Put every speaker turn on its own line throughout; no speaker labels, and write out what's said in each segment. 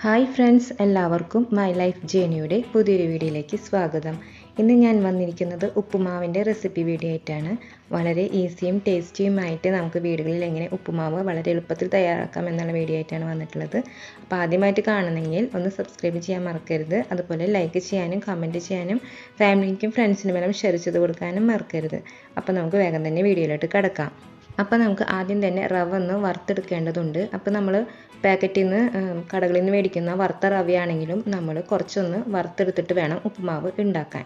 Hi friends എല്ലാവർക്കും my life ജേണിയുടെ പുതിയൊരു വീഡിയോയിലേക്ക് സ്വാഗതം. ഇന്ന് ഞാൻ വന്നിരിക്കുന്നത് ഉപ്പുമാവിന്റെ റെസിപ്പി വീഡിയോ ആയിട്ടാണ്. വളരെ ഈസിയും ടേസ്റ്റിയുമായിട്ട് നമുക്ക് വീടുകളിൽ എങ്ങനെ ഉപ്പുമാവ് വളരെ എളുപ്പത്തിൽ തയ്യാറാക്കാം എന്നുള്ള വീഡിയോ ആയിട്ടാണ് വന്നിട്ടുള്ളത്. അപ്പോൾ ആദ്യമായിട്ട് കാണണമെങ്കിൽ ഒന്ന് സബ്സ്ക്രൈബ് ചെയ്യാൻ മറക്കരുത്. അതുപോലെ ലൈക്ക് ചെയ്യാനും കമന്റ് ചെയ്യാനും ഫാമിലിക്കും ഫ്രണ്ട്സിനും എല്ലാം ഷെയർ ചെയ്ത് കൊടുക്കാനും മറക്കരുത്. അപ്പോൾ നമുക്ക് വേഗം തന്നെ വീഡിയോയിലോട്ട് കിടക്കാം. അപ്പോൾ നമുക്ക് ആദ്യം തന്നെ റവ ഒന്ന് വറുത്തെടുക്കേണ്ടതുണ്ട്. അപ്പോൾ നമ്മൾ പാക്കറ്റിൽ നിന്ന് കടകളിൽ നിന്ന് മേടിക്കുന്ന വറുത്ത റവയാണെങ്കിലും നമ്മൾ കുറച്ചൊന്ന് വറുത്തെടുത്തിട്ട് വേണം ഉപ്പുമാവ് ഉണ്ടാക്കാൻ.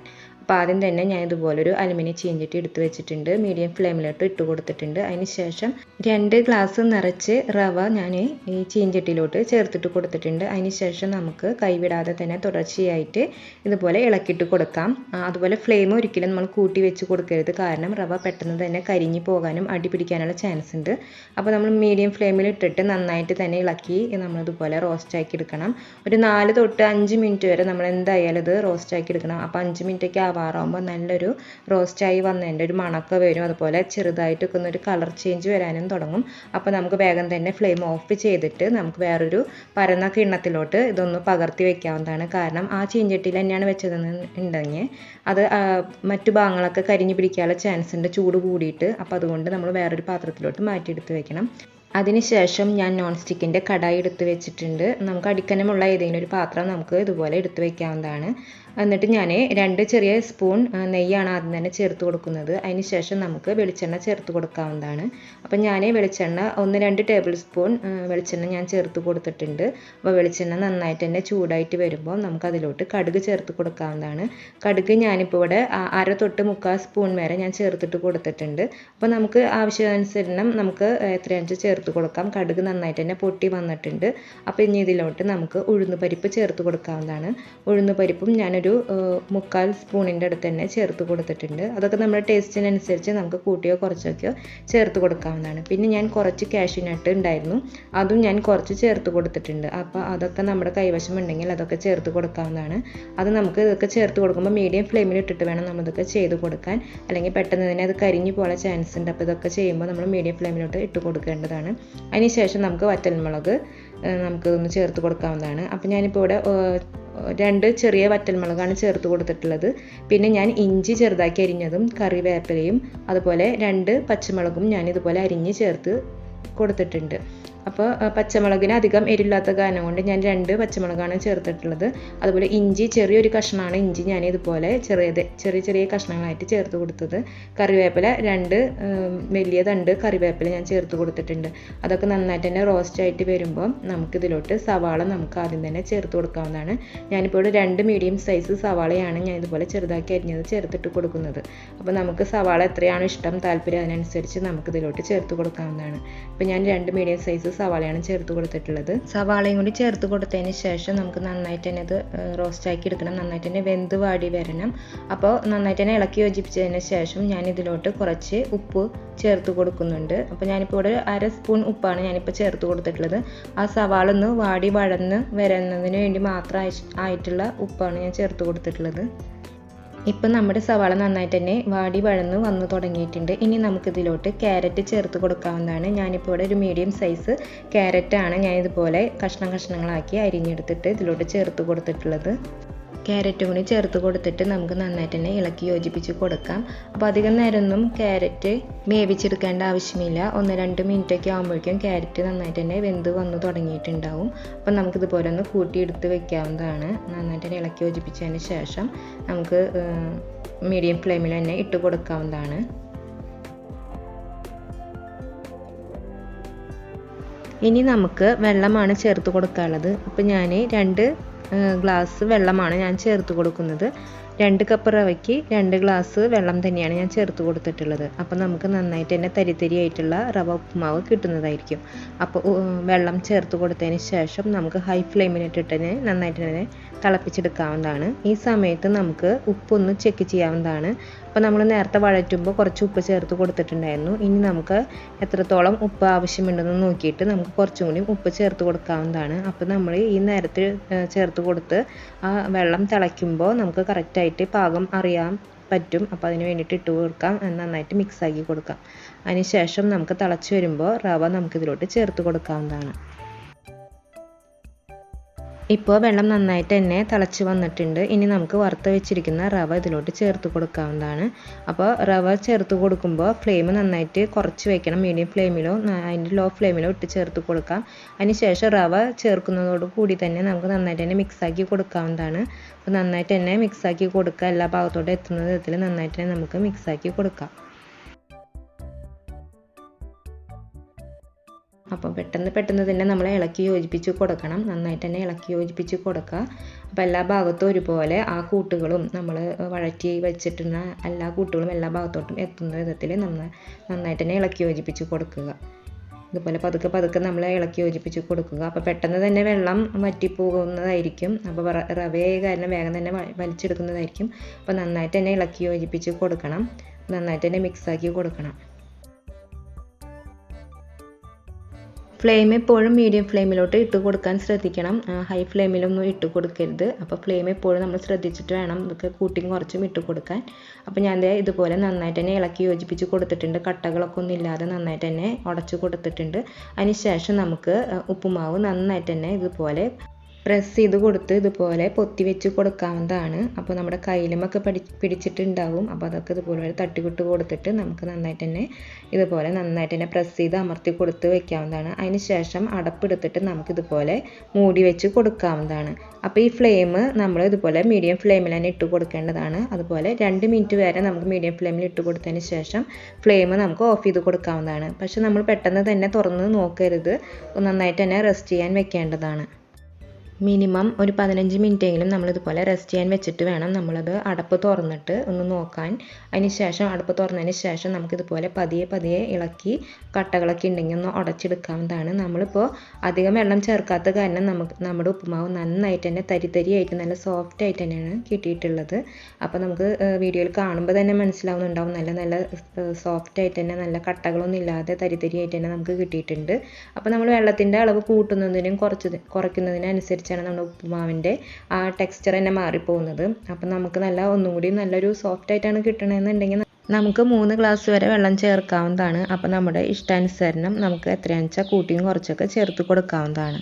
അപ്പോൾ ആദ്യം തന്നെ ഞാൻ ഇതുപോലൊരു അലുമിനിയം ചീഞ്ചട്ടി എടുത്ത് വെച്ചിട്ടുണ്ട്. മീഡിയം ഫ്ലെയിമിലോട്ട് ഇട്ട് കൊടുത്തിട്ടുണ്ട്. അതിന് ശേഷം രണ്ട് ഗ്ലാസ് നിറച്ച് റവ ഞാൻ ഈ ചീഞ്ചട്ടിയിലോട്ട് ചേർത്തിട്ട് കൊടുത്തിട്ടുണ്ട്. അതിന് ശേഷം നമുക്ക് കൈവിടാതെ തന്നെ തുടർച്ചയായിട്ട് ഇതുപോലെ ഇളക്കിയിട്ട് കൊടുക്കാം. അതുപോലെ ഫ്ലെയിം ഒരിക്കലും നമ്മൾ കൂട്ടി വെച്ച് കൊടുക്കരുത്. കാരണം റവ പെട്ടെന്ന് തന്നെ കരിഞ്ഞു പോകാനും അടി പിടിക്കാനുള്ള ചാൻസ് ഉണ്ട്. അപ്പോൾ നമ്മൾ മീഡിയം ഫ്ലെയിമിൽ ഇട്ടിട്ട് നന്നായിട്ട് തന്നെ ഇളക്കി നമ്മളിതുപോലെ റോസ്റ്റ് ആക്കി എടുക്കണം. ഒരു നാല് തൊട്ട് അഞ്ച് മിനിറ്റ് വരെ നമ്മൾ എന്തായാലും ഇത് റോസ്റ്റ് ആക്കി എടുക്കണം. അപ്പോൾ അഞ്ച് മിനിറ്റൊക്കെ ആവാറാകുമ്പോൾ നല്ലൊരു റോസ്റ്റായി വന്നതിന്റെ ഒരു മണക്ക വരും. അതുപോലെ ചെറുതായിട്ട് ചെറുതായിട്ടൊക്കെ ഒരു കളർ ചേഞ്ച് വരാനും തുടങ്ങും. അപ്പോൾ നമുക്ക് വേഗം തന്നെ ഫ്ലെയിം ഓഫ് ചെയ്തിട്ട് നമുക്ക് വേറൊരു പരന്ന കിണ്ണത്തിലോട്ട് ഇതൊന്ന് പകർത്തി വെക്കാവുന്നതാണ്. കാരണം ആ ചീഞ്ചട്ടിയിൽ തന്നെയാണ് വെച്ചതെന്ന് ഉണ്ടെങ്കിൽ അത് മറ്റു ഭാഗങ്ങളൊക്കെ കരിഞ്ഞു പിടിക്കാനുള്ള ചാൻസ് ഉണ്ട്. ചൂട് കൂടിയിട്ട്. അപ്പോൾ അതുകൊണ്ട് നമ്മൾ വേറൊരു പാത്രത്തിലോട്ട് മാറ്റിയെടുത്ത് വെക്കണം. അതിനുശേഷം ഞാൻ നോൺ സ്റ്റിക്കിന്റെ കടായി എടുത്ത് വെച്ചിട്ടുണ്ട്. നമുക്ക് അടിക്കനമുള്ള ഏതെങ്കിലും ഒരു പാത്രം നമുക്ക് ഇതുപോലെ എടുത്ത് വെക്കാവുന്നതാണ്. എന്നിട്ട് ഞാൻ രണ്ട് ചെറിയ സ്പൂൺ നെയ്യാണ് ആദ്യം തന്നെ ചേർത്ത് കൊടുക്കുന്നത്. ശേഷം നമുക്ക് വെളിച്ചെണ്ണ ചേർത്ത് കൊടുക്കാവുന്നതാണ്. അപ്പം ഞാൻ വെളിച്ചെണ്ണ ഒന്ന് രണ്ട് ടേബിൾ സ്പൂൺ വെളിച്ചെണ്ണ ഞാൻ ചേർത്ത് കൊടുത്തിട്ടുണ്ട്. അപ്പോൾ വെളിച്ചെണ്ണ നന്നായിട്ട് തന്നെ ചൂടായിട്ട് വരുമ്പോൾ നമുക്ക് അതിലോട്ട് കടുക് ചേർത്ത് കൊടുക്കാവുന്നതാണ്. കടുക് ഞാനിപ്പോൾ ഇവിടെ അര തൊട്ട് മുക്കാൽ സ്പൂൺ വരെ ഞാൻ ചേർത്തിട്ട് കൊടുത്തിട്ടുണ്ട്. അപ്പോൾ നമുക്ക് ആവശ്യാനുസരണം നമുക്ക് എത്രയാണെന്ന് ചേർത്ത് കൊടുക്കാം. കടുക് നന്നായിട്ട് തന്നെ പൊട്ടി വന്നിട്ടുണ്ട്. അപ്പോൾ ഇനി ഇതിലോട്ട് നമുക്ക് ഉഴുന്ന് പരിപ്പ് ചേർത്ത് കൊടുക്കാവുന്നതാണ്. ഉഴുന്ന് പരിപ്പും ഞാൻ ഒരു മുക്കാൽ സ്പൂണിന്റെ അടുത്ത് തന്നെ ചേർത്ത് കൊടുത്തിട്ടുണ്ട്. അതൊക്കെ നമ്മുടെ ടേസ്റ്റിനനുസരിച്ച് നമുക്ക് കൂട്ടിയോ കുറച്ചൊക്കെയോ ചേർത്ത് കൊടുക്കാവുന്നതാണ്. പിന്നെ ഞാൻ കുറച്ച് കാഷ്യൂ നട്ട് ഉണ്ടായിരുന്നു. അതും ഞാൻ കുറച്ച് ചേർത്ത് കൊടുത്തിട്ടുണ്ട്. അപ്പോൾ അതൊക്കെ നമ്മുടെ കൈവശം ഉണ്ടെങ്കിൽ അതൊക്കെ ചേർത്ത് കൊടുക്കാവുന്നതാണ്. അത് നമുക്ക് ഇതൊക്കെ ചേർത്ത് കൊടുക്കുമ്പോൾ മീഡിയം ഫ്ലെയിമിൽ ഇട്ടിട്ട് വേണം നമ്മൾ ഇതൊക്കെ ചെയ്ത് കൊടുക്കാൻ. അല്ലെങ്കിൽ പെട്ടെന്ന് തന്നെ അത് കരിഞ്ഞു പോകാൻ ചാൻസ് ഉണ്ട്. അപ്പോൾ ഇതൊക്കെ ചെയ്യുമ്പോൾ നമ്മൾ മീഡിയം ഫ്ലെയിമിലോട്ട് ഇട്ട് കൊടുക്കേണ്ടതാണ്. അതിനുശേഷം നമുക്ക് വറ്റൽമുളക് നമുക്ക് ഒന്ന് ചേർത്ത് കൊടുക്കാവുന്നതാണ്. അപ്പോൾ ഞാനിപ്പോൾ ഇവിടെ രണ്ട് ചെറിയ വറ്റൽമുളകാണ് ചേർത്ത് കൊടുത്തിട്ടുള്ളത്. പിന്നെ ഞാൻ ഇഞ്ചി ചെറുതാക്കി അരിഞ്ഞതും കറിവേപ്പിലയും അതുപോലെ രണ്ട് പച്ചമുളകും ഞാൻ ഇതുപോലെ അരിഞ്ഞ് ചേർത്ത് കൊടുത്തിട്ടുണ്ട്. അപ്പോൾ പച്ചമുളകിന് അധികം എരില്ലാത്ത കാരണം കൊണ്ട് ഞാൻ രണ്ട് പച്ചമുളകാണ് ചേർത്തിട്ടുള്ളത്. അതുപോലെ ഇഞ്ചി ചെറിയൊരു കഷ്ണമാണ് ഇഞ്ചി ഞാൻ ഇതുപോലെ ചെറിയത് ചെറിയ ചെറിയ കഷ്ണങ്ങളായിട്ട് ചേർത്ത് കൊടുത്തത്. കറിവേപ്പില രണ്ട് വലിയ തണ്ട് കറിവേപ്പില ഞാൻ ചേർത്ത് കൊടുത്തിട്ടുണ്ട്. അതൊക്കെ നന്നായിട്ട് തന്നെ റോസ്റ്റ് ആയിട്ട് വരുമ്പോൾ നമുക്കിതിലോട്ട് സവാള നമുക്ക് ആദ്യം തന്നെ ചേർത്ത് കൊടുക്കാവുന്നതാണ്. ഞാനിപ്പോൾ രണ്ട് മീഡിയം സൈസ് സവാളയാണ് ഞാൻ ഇതുപോലെ ചെറുതാക്കി അരിഞ്ഞത് ചേർത്തിട്ട് കൊടുക്കുന്നത്. അപ്പോൾ നമുക്ക് സവാള എത്രയാണ് ഇഷ്ടം താല്പര്യം അതിനനുസരിച്ച് നമുക്കിതിലോട്ട് ചേർത്ത് കൊടുക്കാവുന്നതാണ്. അപ്പോൾ ഞാൻ രണ്ട് മീഡിയം സൈസ് സവാളയാണ് ചേർത്ത് കൊടുത്തിട്ടുള്ളത്. സവാളയും കൂടി ചേർത്ത് കൊടുത്തതിന് ശേഷം നമുക്ക് നന്നായിട്ട് തന്നെ റോസ്റ്റ് ആക്കി എടുക്കണം. നന്നായിട്ട് തന്നെ വെന്ത് വാടി വരണം. അപ്പോൾ നന്നായിട്ട് തന്നെ ഇളക്കി യോജിപ്പിച്ചതിന് ശേഷം ഞാൻ ഇതിലോട്ട് കുറച്ച് ഉപ്പ് ചേർത്ത് കൊടുക്കുന്നുണ്ട്. അപ്പോൾ ഞാനിപ്പോൾ ഇവിടെ അര സ്പൂൺ ഉപ്പാണ് ഞാനിപ്പോൾ ചേർത്ത് കൊടുത്തിട്ടുള്ളത്. ആ സവാള ഒന്ന് വാടി വഴന്ന് വരുന്നതിന് വേണ്ടി മാത്രം ആയിട്ടുള്ള ഉപ്പാണ് ഞാൻ ചേർത്ത് കൊടുത്തിട്ടുള്ളത്. ഇപ്പം നമ്മുടെ സവാള നന്നായിട്ട് തന്നെ വാടി വഴന്ന് വന്നു തുടങ്ങിയിട്ടുണ്ട്. ഇനി നമുക്കിതിലോട്ട് ക്യാരറ്റ് ചേർത്ത് കൊടുക്കാവുന്നതാണ്. ഞാനിപ്പോൾ ഇവിടെ ഒരു മീഡിയം സൈസ് ക്യാരറ്റാണ് ഞാൻ ഇതുപോലെ കഷ്ണം കഷ്ണങ്ങളാക്കി അരിഞ്ഞെടുത്തിട്ട് ഇതിലോട്ട് ചേർത്ത് കൊടുത്തിട്ടുള്ളത്. ക്യാരറ്റും കൂടി ചേർത്ത് കൊടുത്തിട്ട് നമുക്ക് നന്നായിട്ട് തന്നെ ഇളക്കി യോജിപ്പിച്ച് കൊടുക്കാം. അപ്പോൾ അധികം നേരമൊന്നും ക്യാരറ്റ് വേവിച്ചെടുക്കേണ്ട ആവശ്യമില്ല. ഒന്ന് രണ്ട് മിനിറ്റൊക്കെ ആകുമ്പോഴേക്കും ക്യാരറ്റ് നന്നായിട്ട് തന്നെ വെന്ത് വന്ന് തുടങ്ങിയിട്ടുണ്ടാവും. അപ്പോൾ നമുക്കിതുപോലെ ഒന്ന് കൂട്ടിയെടുത്ത് വെക്കാവുന്നതാണ്. നന്നായിട്ട് തന്നെ ഇളക്കി യോജിപ്പിച്ചതിന് ശേഷം നമുക്ക് മീഡിയം ഫ്ലെയിമിൽ തന്നെ ഇട്ട് കൊടുക്കാവുന്നതാണ്. ഇനി നമുക്ക് വെള്ളമാണ് ചേർത്ത് കൊടുക്കാനുള്ളത്. അപ്പോൾ ഞാൻ രണ്ട് ഗ്ലാസ് വെള്ളമാണ് ഞാൻ ചേർത്ത് കൊടുക്കുന്നത്. രണ്ട് കപ്പ് റവയ്ക്ക് രണ്ട് ഗ്ലാസ് വെള്ളം തന്നെയാണ് ഞാൻ ചേർത്ത് കൊടുത്തിട്ടുള്ളത്. അപ്പോൾ നമുക്ക് നന്നായിട്ട് തന്നെ തരിതരിയായിട്ടുള്ള റവ ഉപ്പുമാവ് കിട്ടുന്നതായിരിക്കും. അപ്പോൾ വെള്ളം ചേർത്ത് കൊടുത്തതിന് ശേഷം നമുക്ക് ഹൈ ഫ്ലെയിമിലിട്ടിട്ട് തന്നെ നന്നായിട്ട് തന്നെ തിളപ്പിച്ചെടുക്കാവുന്നതാണ്. ഈ സമയത്ത് നമുക്ക് ഉപ്പൊന്ന് ചെക്ക് ചെയ്യാവുന്നതാണ്. അപ്പോൾ നമ്മൾ നേരത്തെ വഴറ്റുമ്പോൾ കുറച്ച് ഉപ്പ് ചേർത്ത് കൊടുത്തിട്ടുണ്ടായിരുന്നു. ഇനി നമുക്ക് എത്രത്തോളം ഉപ്പ് ആവശ്യമുണ്ടെന്ന് നോക്കിയിട്ട് നമുക്ക് കുറച്ചും കൂടി ഉപ്പ് ചേർത്ത് കൊടുക്കാവുന്നതാണ്. അപ്പോൾ നമ്മൾ ഈ നേരത്തെ ചേർത്ത് കൊടുത്ത് ആ വെള്ളം തിളയ്ക്കുമ്പോൾ നമുക്ക് കറക്റ്റായിട്ട് പാകം അറിയാൻ പറ്റും. അപ്പോൾ അതിന് വേണ്ടിയിട്ട് ഇട്ട് കൊടുക്കാം. നന്നായിട്ട് മിക്സ് ആക്കി കൊടുക്കാം. അതിനുശേഷം നമുക്ക് തിളച്ച് വരുമ്പോൾ റവ നമുക്കിതിലോട്ട് ചേർത്ത് കൊടുക്കാവുന്നതാണ്. ഇപ്പോൾ വെള്ളം നന്നായിട്ട് തന്നെ തിളച്ച് വന്നിട്ടുണ്ട്. ഇനി നമുക്ക് വറുത്ത് വെച്ചിരിക്കുന്ന റവ ഇതിലോട്ട് ചേർത്ത് കൊടുക്കാവുന്നതാണ്. അപ്പോൾ റവ ചേർത്ത് കൊടുക്കുമ്പോൾ ഫ്ലെയിം നന്നായിട്ട് കുറച്ച് വെക്കണം. മീഡിയം ഫ്ലെയിമിലോ അതിന്റെ ലോ ഫ്ലെയിമിലോ ഇട്ട് ചേർത്ത് കൊടുക്കാം. അതിന് ശേഷം റവ ചേർക്കുന്നതോട് കൂടി തന്നെ നമുക്ക് നന്നായിട്ട് തന്നെ മിക്സാക്കി കൊടുക്കാവുന്നതാണ്. അപ്പോൾ നന്നായിട്ട് തന്നെ മിക്സാക്കി കൊടുക്കുക. എല്ലാ ഭാഗത്തോട്ടും എത്തുന്ന വിധത്തിൽ നന്നായിട്ട് തന്നെ നമുക്ക് മിക്സാക്കി കൊടുക്കാം. അപ്പോൾ പെട്ടെന്ന് പെട്ടെന്ന് തന്നെ നമ്മൾ ഇളക്കി യോജിപ്പിച്ച് കൊടുക്കണം. നന്നായിട്ട് തന്നെ ഇളക്കി യോജിപ്പിച്ച് കൊടുക്കുക. അപ്പോൾ എല്ലാ ഭാഗത്തും ഒരുപോലെ ആ കൂട്ടുകളും നമ്മൾ വഴറ്റി വെച്ചിട്ടുള്ള എല്ലാ കൂട്ടുകളും എല്ലാ ഭാഗത്തോട്ടും എത്തുന്ന വിധത്തിൽ നമ്മൾ നന്നായിട്ട് തന്നെ ഇളക്കി യോജിപ്പിച്ച് കൊടുക്കുക. ഇതുപോലെ പതുക്കെ പതുക്കെ നമ്മൾ ഇളക്കി യോജിപ്പിച്ച് കൊടുക്കുക. അപ്പോൾ പെട്ടെന്ന് തന്നെ വെള്ളം വറ്റിപ്പോകുന്നതായിരിക്കും. അപ്പോൾ റവയെ കാരണം വേഗം തന്നെ വലിച്ചെടുക്കുന്നതായിരിക്കും. അപ്പോൾ നന്നായിട്ട് തന്നെ ഇളക്കി യോജിപ്പിച്ച് കൊടുക്കണം. നന്നായിട്ട് തന്നെ മിക്സാക്കി കൊടുക്കണം. ഫ്ലെയിം എപ്പോഴും മീഡിയം ഫ്ലെയിമിലോട്ട് ഇട്ട് കൊടുക്കാൻ ശ്രദ്ധിക്കണം. ഹൈ ഫ്ലെയിമിലൊന്നും ഇട്ട് കൊടുക്കരുത്. അപ്പോൾ ഫ്ലെയിം എപ്പോഴും നമ്മൾ ശ്രദ്ധിച്ചിട്ട് വേണം ഇതൊക്കെ കൂട്ടിയും കുറച്ചും ഇട്ട് കൊടുക്കാൻ. അപ്പോൾ ഞാൻ ഇതുപോലെ നന്നായിട്ട് തന്നെ ഇളക്കി യോജിപ്പിച്ച് കൊടുത്തിട്ടുണ്ട്. കട്ടകളൊക്കെ ഒന്നും ഇല്ലാതെ നന്നായിട്ട് തന്നെ ഉടച്ചു കൊടുത്തിട്ടുണ്ട്. അതിന് ശേഷം നമുക്ക് ഉപ്പുമാവ് നന്നായിട്ട് തന്നെ ഇതുപോലെ പ്രസ് ചെയ്ത് കൊടുത്ത് ഇതുപോലെ പൊത്തി വെച്ച് കൊടുക്കാവുന്നതാണ്. അപ്പോൾ നമ്മുടെ കയ്യിലുമൊക്കെ പിടി പിടിച്ചിട്ടുണ്ടാവും. അപ്പോൾ അതൊക്കെ ഇതുപോലെ തട്ടിവിട്ട് കൊടുത്തിട്ട് നമുക്ക് നന്നായിട്ട് തന്നെ ഇതുപോലെ നന്നായിട്ട് തന്നെ പ്രസ് ചെയ്ത് അമർത്തി കൊടുത്ത് വെക്കാവുന്നതാണ്. അതിന് ശേഷം അടപ്പെടുത്തിട്ട് നമുക്ക് ഇതുപോലെ മൂടി വെച്ച് കൊടുക്കാവുന്നതാണ്. അപ്പോൾ ഈ ഫ്ലെയിം നമ്മൾ ഇതുപോലെ മീഡിയം ഫ്ലെയിമിൽ തന്നെ ഇട്ട് കൊടുക്കേണ്ടതാണ്. അതുപോലെ രണ്ട് മിനിറ്റ് വരെ നമുക്ക് മീഡിയം ഫ്ലെയിമിൽ ഇട്ട് കൊടുത്തതിന് ശേഷം ഫ്ലെയിം നമുക്ക് ഓഫ് ചെയ്ത് കൊടുക്കാവുന്നതാണ്. പക്ഷേ നമ്മൾ പെട്ടെന്ന് തന്നെ തുറന്ന് നോക്കരുത്. നന്നായിട്ട് തന്നെ റെസ്റ്റ് ചെയ്യാൻ വെക്കേണ്ടതാണ്. മിനിമം ഒരു പതിനഞ്ച് മിനിറ്റെങ്കിലും നമ്മളിതുപോലെ റെസ്റ്റ് ചെയ്യാൻ വെച്ചിട്ട് വേണം നമ്മളത് അടപ്പ് തുറന്നിട്ട് ഒന്ന് നോക്കാൻ. അതിന് ശേഷം അടപ്പ് തുറന്നതിന് ശേഷം നമുക്കിതുപോലെ പതിയെ പതിയെ ഇളക്കി കട്ടകളൊക്കെ ഉണ്ടെങ്കിൽ ഒന്ന് ഉടച്ചെടുക്കാവുന്നതാണ്. നമ്മളിപ്പോൾ അധികം വെള്ളം ചേർക്കാത്ത കാരണം നമുക്ക് നമ്മുടെ ഉപ്പുമാവ് നന്നായിട്ട് തന്നെ തരി തരിയായിട്ട് നല്ല സോഫ്റ്റ് ആയിട്ട് തന്നെയാണ് കിട്ടിയിട്ടുള്ളത്. അപ്പോൾ നമുക്ക് വീഡിയോയിൽ കാണുമ്പോൾ തന്നെ മനസ്സിലാവുന്നുണ്ടാവും. നല്ല നല്ല സോഫ്റ്റ് ആയിട്ട് തന്നെ നല്ല കട്ടകളൊന്നും ഇല്ലാതെ തരി തരിയായിട്ട് തന്നെ നമുക്ക് കിട്ടിയിട്ടുണ്ട്. അപ്പോൾ നമ്മൾ വെള്ളത്തിന്റെ അളവ് കൂട്ടുന്നതിനും കുറച്ച് കുറയ്ക്കുന്നതിനനുസരിച്ച് വെച്ചാണ് നമ്മുടെ ഉപ്പുമാവിന്റെ ആ ടെക്സ്ചർ തന്നെ മാറിപ്പോകുന്നത്. അപ്പം നമുക്ക് നല്ല ഒന്നും കൂടി നല്ലൊരു സോഫ്റ്റ് ആയിട്ടാണ് കിട്ടണമെന്നുണ്ടെങ്കിൽ നമുക്ക് മൂന്ന് ഗ്ലാസ് വരെ വെള്ളം ചേർക്കാവുന്നതാണ്. അപ്പം നമ്മുടെ ഇഷ്ടാനുസരണം നമുക്ക് എത്രയാണെന്ന് വെച്ചാൽ കൂട്ടിയും കുറച്ചൊക്കെ ചേർത്ത് കൊടുക്കാവുന്നതാണ്.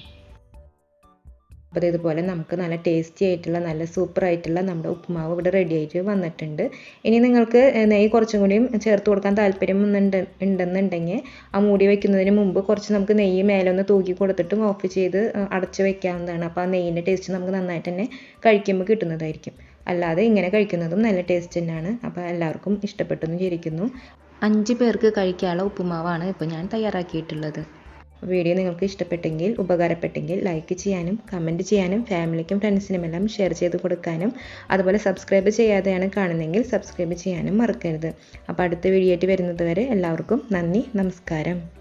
അപ്പോൾ ഇതുപോലെ നമുക്ക് നല്ല ടേസ്റ്റി ആയിട്ടുള്ള നല്ല സൂപ്പർ ആയിട്ടുള്ള നമ്മുടെ ഉപ്പുമാവ് ഇവിടെ റെഡി ആയിട്ട് വന്നിട്ടുണ്ട്. ഇനി നിങ്ങൾക്ക് നെയ്യ് കുറച്ചും കൂടിയും ചേർത്ത് കൊടുക്കാൻ താല്പര്യം ഉണ്ട് ഉണ്ടെന്നുണ്ടെങ്കിൽ ആ മൂടി വെക്കുന്നതിന് മുമ്പ് കുറച്ച് നമുക്ക് നെയ്യ് മേലെ ഒന്ന് തൂക്കി കൊടുത്തിട്ടും ഓഫ് ചെയ്ത് അടച്ച് വെക്കാവുന്നതാണ്. അപ്പോൾ ആ നെയ്യിന്റെ ടേസ്റ്റ് നമുക്ക് നന്നായിട്ട് തന്നെ കഴിക്കുമ്പോൾ കിട്ടുന്നതായിരിക്കും. അല്ലാതെ ഇങ്ങനെ കഴിക്കുന്നതും നല്ല ടേസ്റ്റ് തന്നെയാണ്. അപ്പോൾ എല്ലാവർക്കും ഇഷ്ടപ്പെട്ടെന്ന് വിചാരിക്കുന്നു. അഞ്ച് പേർക്ക് കഴിക്കാനുള്ള ഉപ്പുമാവാണ് ഇപ്പോൾ ഞാൻ തയ്യാറാക്കിയിട്ടുള്ളത്. വീഡിയോ നിങ്ങൾക്ക് ഇഷ്ടപ്പെട്ടെങ്കിൽ ഉപകാരപ്പെട്ടെങ്കിൽ ലൈക്ക് ചെയ്യാനും കമന്റ് ചെയ്യാനും ഫാമിലിക്കും ഫ്രണ്ട്സിനും എല്ലാം ഷെയർ ചെയ്ത് കൊടുക്കാനും അതുപോലെ സബ്സ്ക്രൈബ് ചെയ്യാതെയാണ് കാണുന്നതെങ്കിൽ സബ്സ്ക്രൈബ് ചെയ്യാനും മറക്കരുത്. അപ്പോൾ അടുത്ത വീഡിയോ ആയിട്ട് വരുന്നത് വരെ എല്ലാവർക്കും നന്ദി നമസ്കാരം.